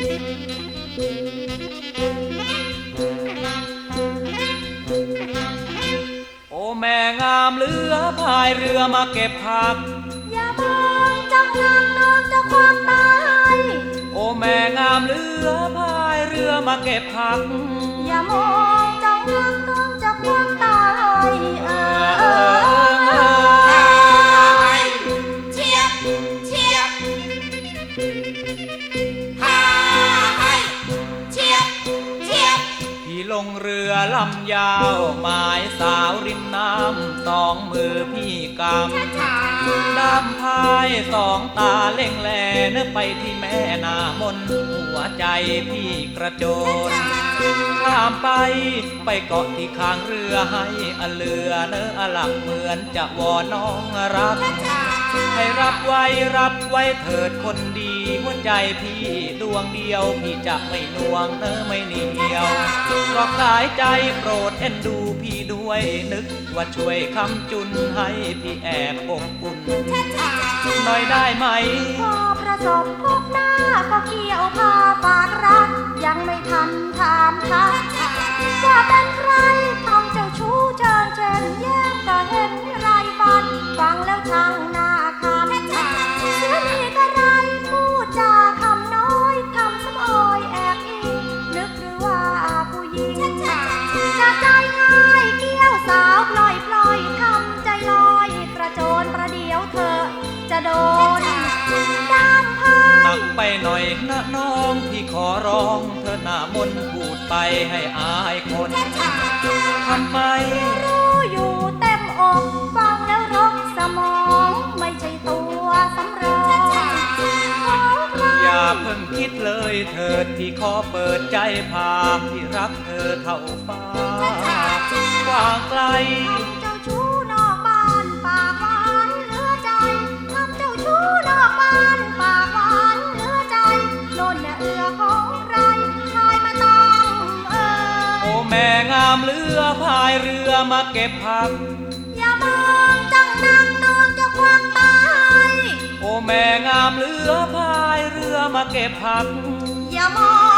โอแม่งามเรือพายเรือมาเก็บผัก อย่าเองจ้องนานน้องจะความตาย โอแม่งามเรือพายเรือมาเก็บผัก อย่ามองจ้องนานน้องจะความตายเออ เชียบเชียบ ลงเรือลำยาวหมายสาวริมน้ำสองมือพี่กำด้ามพายสองตาเล่งแลเนื้อไปที่แม่นามนหัวใจพี่กระโจนข้ามไปไปเกาะที่ข้างเรือให้อเรือเนื้อหลักเหมือนจะวอนน้องรัก ให้รับไว้รับไว้เถิดคนดีหัวใจพี่ดวงเดียวพี่จะไม่นวงเนอไม่เหนียวเพราะสายใจโปรดเอ็นดูพี่ด้วยนึกว่าช่วยคำจุนให้พี่แอบอบอุ่นหน่อยได้ไหมพอประสบพบหน้าก็เกี่ยวพาฝากรัก ยังไม่ทันถามทัก จะโดนด้ามพาหนัยกไปหน่อยนะน้องพี่ขอร้องเธอหน้ามนต์พูดไปให้อายคนทำไม รู้อยู่เต็มอกฟังแล้วรกสมอง ไม่ใช่ตัวสำรองของใครอย่าเพิ่งคิดเลยเถิดที่ขอเปิดใจพาที่รักเธอเท่าฟ้ากว้างไกล ทามเรือพายเรือมาเก็บผัก อย่ามองจ้องนางนองจะความตายโอ้แม่งามเรือพายเรือมาเก็บผัก อย่ามอง